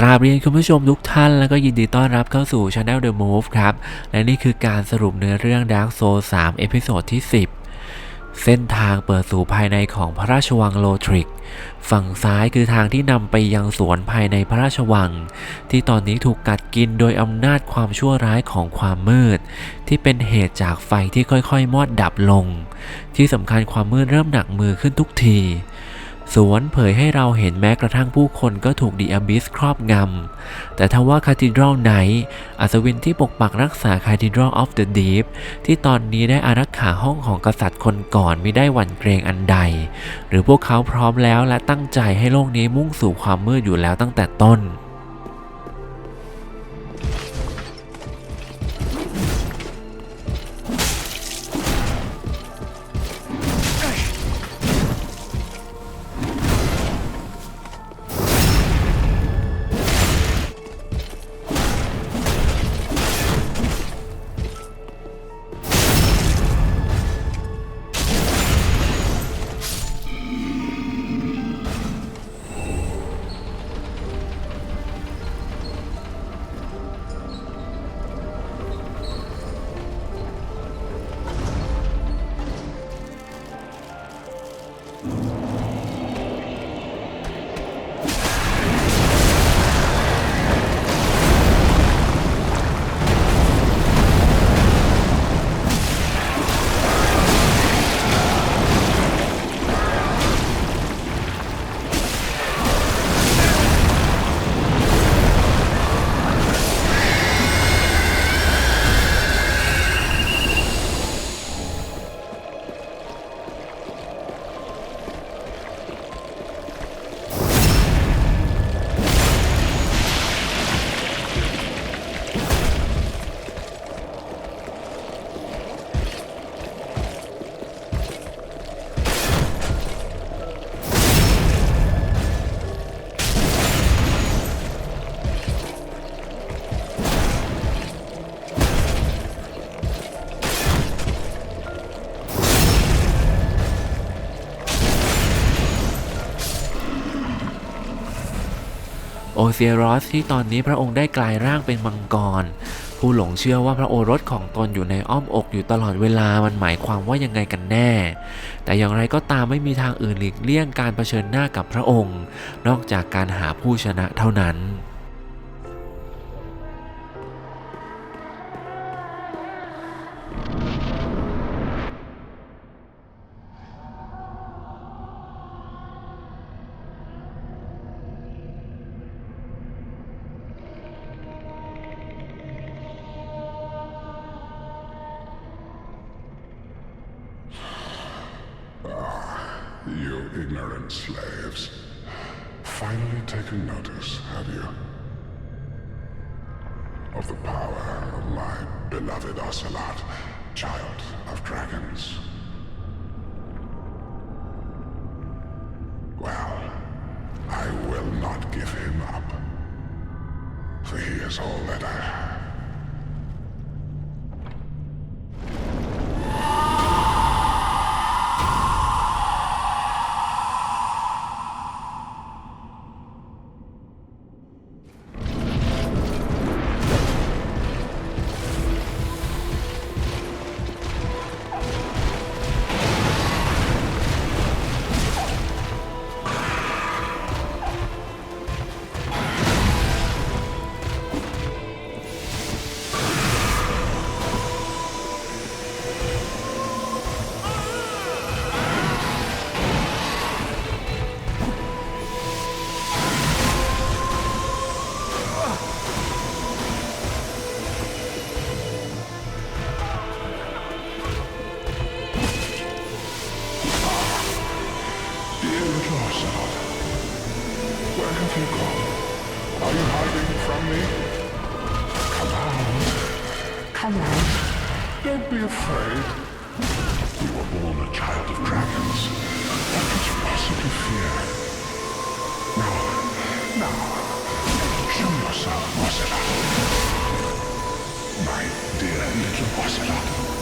กราบเรียนคุณผู้ชมทุกท่านแล้วก็ยินดีต้อนรับเข้าสู่ Channel The Move ครับ และนี่คือการสรุปเนื้อเรื่อง Dark Soul 3เอพิโซดที่ 10 เส้นทางเปิดสู่ภายในของพระราชวังโลทริก ฝั่งซ้ายคือทางที่นำไปยังสวนภายในพระราชวัง ที่ตอนนี้ถูกกัดกินโดยอำนาจความชั่วร้ายของความมืด ที่เป็นเหตุจากไฟที่ค่อยๆ มอดดับลง ที่สำคัญความมืดเริ่มหนักมือขึ้นทุกที สวนเผยให้เราเห็นแม้กระทั่งผู้คนก็ถูกดีอบิสครอบงำ แต่ทว่าคาทิดรอลไนท์อัศวินที่ปกปักรักษาคาทิดรอลออฟเดอะดีฟที่ตอนนี้ได้อารักขาห้องของกษัตริย์คนก่อนไม่ได้หวั่นเกรงอันใด หรือพวกเขาพร้อมแล้วและตั้งใจให้โลกนี้มุ่งสู่ความมืดอยู่แล้วตั้งแต่ต้น เซียรอสที่ตอนนี้พระองค์ได้กลายร่างเป็นมังกร ผู้หลงเชื่อว่าพระโอรสของตนอยู่ในอ้อมอกอยู่ตลอดเวลามันหมายความว่ายังไงกันแน่ แต่อย่างไรก็ตามไม่มีทางอื่นหลีกเลี่ยงการเผชิญหน้ากับพระองค์ นอกจากการหาผู้ชนะเท่านั้น Finally taken notice, have you? Of the power of my beloved Ocelot, child of dragons. Well, I will not give him up. For he is all that I have. Don't be afraid. You were born a child of dragons. What could you possibly fear? Now, now, show yourself, Ocelot. My dear little Ocelot.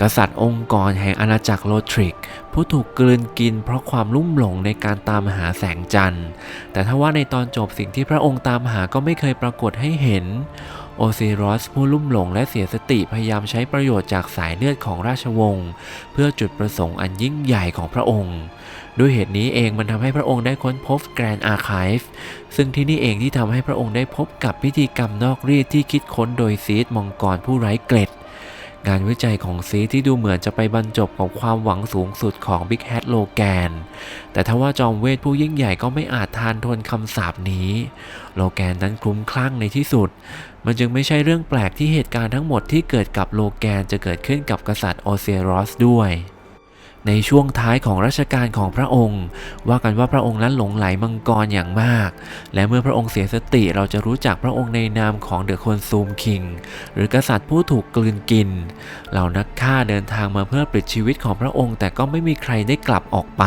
กษัตริย์องค์กรแห่งอาณาจักรโลทริก ผู้ถูกกลืนกินเพราะความลุ่มหลงในการตามหาแสงจันทร์ แต่ถ้าว่าในตอนจบสิ่งที่พระองค์ตามหาก็ไม่เคยปรากฏให้เห็น โอซิรอสผู้ลุ่มหลงและเสียสติพยายามใช้ประโยชน์จากสายเลือดของราชวงศ์เพื่อจุดประสงค์อันยิ่งใหญ่ของพระองค์ด้วยเหตุนี้เองมันทำให้พระองค์ได้ค้นพบแกรนอาร์คีฟซึ่งที่นี่เองที่ทำให้พระองค์ได้พบกับพิธีกรรมนอกรีดที่คิดค้นโดยซีดมังกรผู้ไร้เกล็ด งานวิจัยของซีที่ดูเหมือนจะไปบรรจบกับความหวังสูงสุดของบิ๊กแฮทโลแกน แต่ทว่าจอมเวทผู้ยิ่งใหญ่ก็ไม่อาจทานทนคำสาปนี้ โลแกนนั้นคลุ้มคลั่งในที่สุด มันจึงไม่ใช่เรื่องแปลกที่เหตุการณ์ทั้งหมดที่เกิดกับโลแกนจะเกิดขึ้นกับกษัตริย์โอเซรอสด้วย ในช่วงท้ายของรัชกาลของพระองค์ ว่ากันว่าพระองค์นั้นหลงไหลมังกรอย่างมาก และเมื่อพระองค์เสียสติเราจะรู้จักพระองค์ในนามของเดอะคนซูมคิงหรือกษัตริย์ผู้ถูกกลืนกิน เหล่านักฆ่าเดินทางมาเพื่อปลิดชีวิตของพระองค์ แต่ก็ไม่มีใครได้กลับออกไป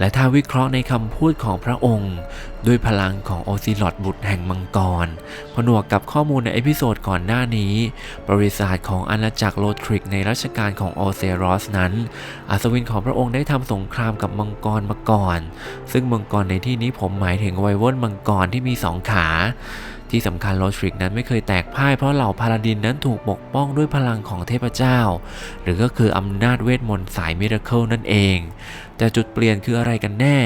และถ้าวิเคราะห์ในคำพูดของพระองค์ ด้วยพลังของโอซิลอดบุตรแห่งมังกร ผนวกกับข้อมูลในเอพิโซดก่อนหน้านี้ บริษัทของอาณาจักรโลทริกในรัชกาลของโอเซรอสนั้น อัศวินของพระองค์ได้ทำสงครามกับมังกรมาก่อน ซึ่งมังกรในที่นี้ผมหมายถึงไวเวิร์นมังกรที่มีสองขาที่สำคัญโลทริกนั้นไม่เคยแตกพ่ายเพราะเหล่าพาลาดินนั้นถูกปกป้องด้วยพลังของเทพเจ้า หรือก็คืออำนาจเวทมนต์สายมิราเคิลนั่นเอง แต่จุดเปลี่ยนคืออะไรกันแน่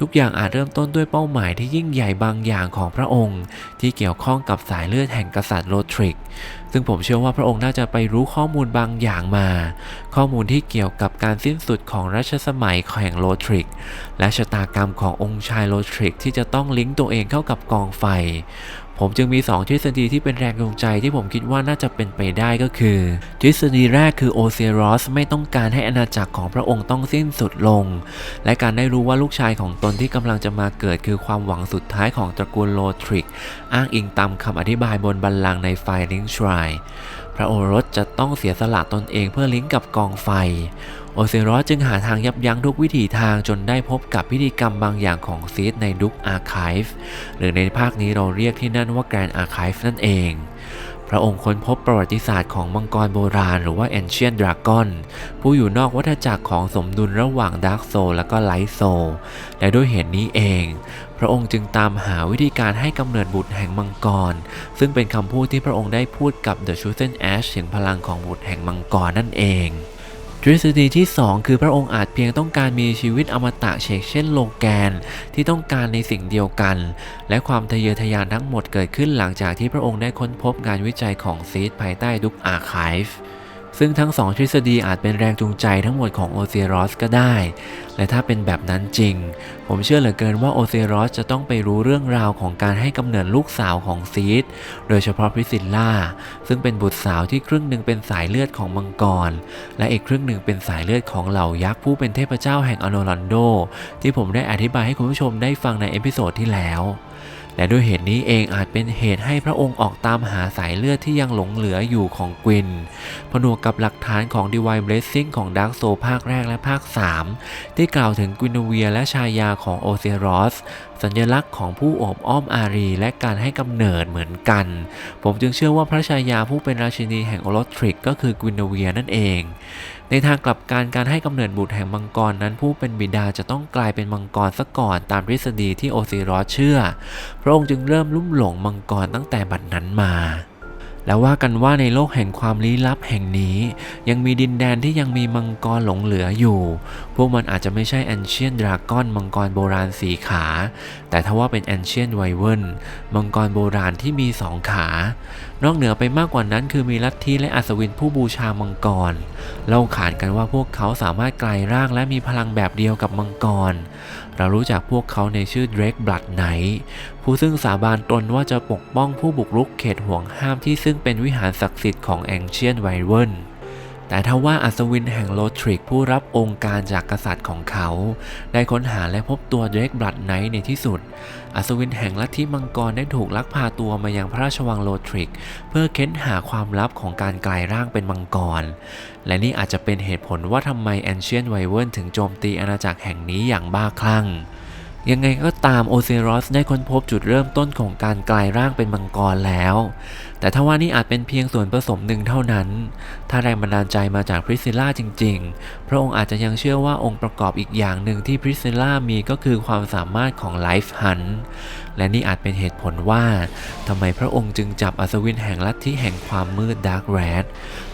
ทุกอย่างอาจเริ่มต้นด้วยเป้าหมายที่ยิ่งใหญ่บางอย่างของพระองค์ ที่เกี่ยวข้องกับสายเลือดแห่งกษัตริย์โลทริก ซึ่งผมเชื่อว่าพระองค์น่าจะไปรู้ข้อมูลบางอย่างมา ข้อมูลที่เกี่ยวกับการสิ้นสุดของรัชสมัยแห่งโลทริก และชะตากรรมขององค์ชายโลทริก ที่จะต้องลิงก์ตัวเองเข้ากับกองไฟผมจึงมี 2 ทฤษฎีที่เป็นแรงจูงใจที่ผมคิดว่าน่าจะเป็นไปได้ก็คือ ทฤษฎีแรกคือโอเซรอสไม่ต้องการให้อาณาจักรของพระองค์ต้องสิ้นสุดลงและการได้รู้ว่าลูกชายของตนที่กำลังจะมาเกิดคือความหวังสุดท้ายของตระกูลโลทริก อ้างอิงตามคำอธิบายบนบัลลังก์ในไฟลิงช r ร n พระโอรสจะต้องเสียสละตนเองเพื่อลิงก์กับกองไฟ โอเซรอสจึงหาทางยับยั้งทุกวิถีทางจนได้พบกับพิธีกรรมบางอย่างของซีดในดุกอาร์คีฟหรือในภาคนี้เราเรียกที่นั่นว่าแกรนอาร์คีฟนั่นเอง พระองค์ค้นพบประวัติศาสตร์ของมังกรโบราณหรือว่า Ancient Dragon ผู้อยู่นอกวัฏจักรของสมดุลระหว่าง Dark Soul และก็ Light Soul และด้วยเหตุนี้เอง พระองค์จึงตามหาวิธีการให้กำเนิดบุตรแห่งมังกร ซึ่งเป็นคำพูดที่พระองค์ได้พูดกับ The Chosen Ash ถึงพลังของบุตรแห่งมังกรนั่นเอง ทฤษฎีที่ 2 คือพระองค์อาจเพียงต้องการมีชีวิตอมตะเชกเช่นโลแกน ที่ต้องการในสิ่งเดียวกัน และความทะเยอทะยานทั้งหมดเกิดขึ้นหลังจากที่พระองค์ได้ค้นพบงานวิจัยของซีดภายใต้ดุกอาร์คีฟ ซึ่งทั้งสองทฤษฎีอาจเป็นแรงจูงใจทั้งหมดของโอเซรอสก็ได้ และถ้าเป็นแบบนั้นจริง ผมเชื่อเหลือเกินว่าโอเซรอสจะต้องไปรู้เรื่องราวของการให้กำเนิดลูกสาวของซีด โดยเฉพาะพริซิลล่า ซึ่งเป็นบุตรสาวที่ครึ่งหนึ่งเป็นสายเลือดของมังกร และอีกครึ่งหนึ่งเป็นสายเลือดของเหล่ายักษ์ผู้เป็นเทพเจ้าแห่งอโนรันโด ที่ผมได้อธิบายให้คุณผู้ชมได้ฟังในเอพิโซดที่แล้ว และด้วยเหตุนี้เองอาจเป็นเหตุให้พระองค์ออกตามหาสายเลือดที่ยังหลงเหลืออยู่ของกวิน ผนวกกับหลักฐานของ Divine Blessing ของ Dark Soul ภาคแรกและภาค 3 ที่กล่าวถึงกวินเวียและชายาของโอเซรอสสัญลักษณ์ของผู้โอบอ้อมอารี และการให้กำเนิดเหมือนกัน ผมจึงเชื่อว่าพระชายาผู้เป็นราชินีแห่งโอลทริกก็คือกวินเวียนั่นเอง ในทางกลับกันการให้กำเนิดบุตรแห่งมังกรนั้นผู้เป็นบิดาจะต้องกลายเป็นมังกรซะก่อนตามทฤษฎีที่โอซิรอสเชื่อ พระองค์จึงเริ่มลุ่มหลงมังกรตั้งแต่บัดนั้นมาและว่ากันว่าในโลกแห่งความลี้ลับแห่งนี้ ยังมีดินแดนที่ยังมีมังกรหลงเหลืออยู่ พวกมันอาจจะไม่ใช่แอนเชียนดราก้อนมังกรโบราณสีขา แต่ถ้าว่าเป็นแอนเชียนไวเวิร์นมังกรโบราณที่มีสองขา นอกเหนือไปมากกว่านั้นคือมีลัทธิและอัศวินผู้บูชามังกร เล่าขานกันว่าพวกเขาสามารถกลายร่างและมีพลังแบบเดียวกับมังกร เรารู้จักพวกเขาในชื่อเดรกบลัดไนผู้ซึ่งสาบานตนว่าจะปกป้องผู้บุกรุกเขตห่วงห้ามที่ซึ่งเป็นวิหารศักดิ์สิทธิ์ของแองเชียนไวเวิร์น แต่ถ้าว่าอัศวินแห่งโลทริกผู้รับองค์การจากกษัตริย์ของเขา ได้ค้นหาและพบตัวเดรกบลัดไนท์ในที่สุด อัศวินแห่งลัทธิมังกรได้ถูกลักพาตัวมายังพระราชวังโลทริก เพื่อเค้นหาความลับของการกลายร่างเป็นมังกร และนี่อาจจะเป็นเหตุผลว่าทำไมแอนเชียนไวเวิร์นถึงโจมตีอาณาจักรแห่งนี้อย่างบ้าคลั่ง ยังไงก็ตามโอเซรอสได้ค้นพบจุดเริ่มต้นของการกลายร่างเป็นมังกรแล้ว แต่ถ้าว่านี่อาจเป็นเพียงส่วนผสมหนึ่งเท่านั้น ถ้าแรงบันดาลใจมาจากพริสซิล่าจริง ๆ พระองค์อาจจะยังเชื่อว่าองค์ประกอบอีกอย่างหนึ่งที่พริสซิล่ามีก็คือความสามารถของไลฟ์ฮันและนี่อาจเป็นเหตุผลว่าทำไมพระองค์จึงจับอัศวินแห่งลัทธิแห่งความมืดดาร์กแรด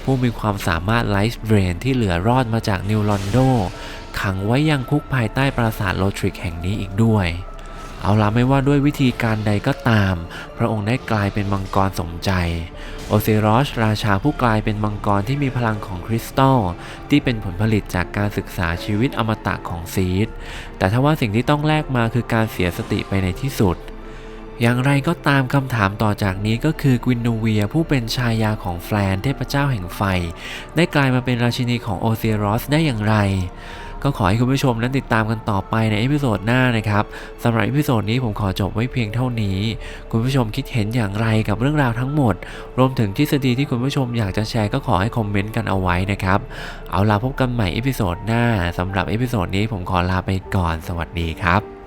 ผู้มีความสามารถไลฟ์เบรนที่เหลือรอดมาจากนิวลอนโด ขังไว้ยังคุกภายใต้ปราสาทโลทริกแห่งนี้อีกด้วย เอาล่ะไม่ว่าด้วยวิธีการใดก็ตาม พระองค์ได้กลายเป็นมังกรสมใจ โอซิรอสราชาผู้กลายเป็นมังกรที่มีพลังของคริสตัลที่เป็นผลผลิตจากการศึกษาชีวิตอมตะของซีดแต่ถ้าว่าสิ่งที่ต้องแลกมาคือการเสียสติไปในที่สุด อย่างไรก็ตามคำถามต่อจากนี้ก็คือกวินโนเวียผู้เป็นชายาของแฟลนเทพเจ้าแห่งไฟ ได้กลายมาเป็นราชินีของโอเซิรอสได้อย่างไร ก็ขอให้คุณผู้ชมนั้นติดตามกันต่อไปในเอพิโซดหน้านะครับสำหรับเอพิโซดนี้ผมขอจบไว้เพียงเท่านี้ คุณผู้ชมคิดเห็นอย่างไรกับเรื่องราวทั้งหมด รวมถึงทฤษฎีที่คุณผู้ชมอยากจะแชร์ก็ขอให้คอมเมนต์กันเอาไว้นะครับ เอาล่ะพบกันใหม่เอพิโซดหน้าสำหรับเอพิโซดนี้ผมขอลาไปก่อนสวัสดีครับ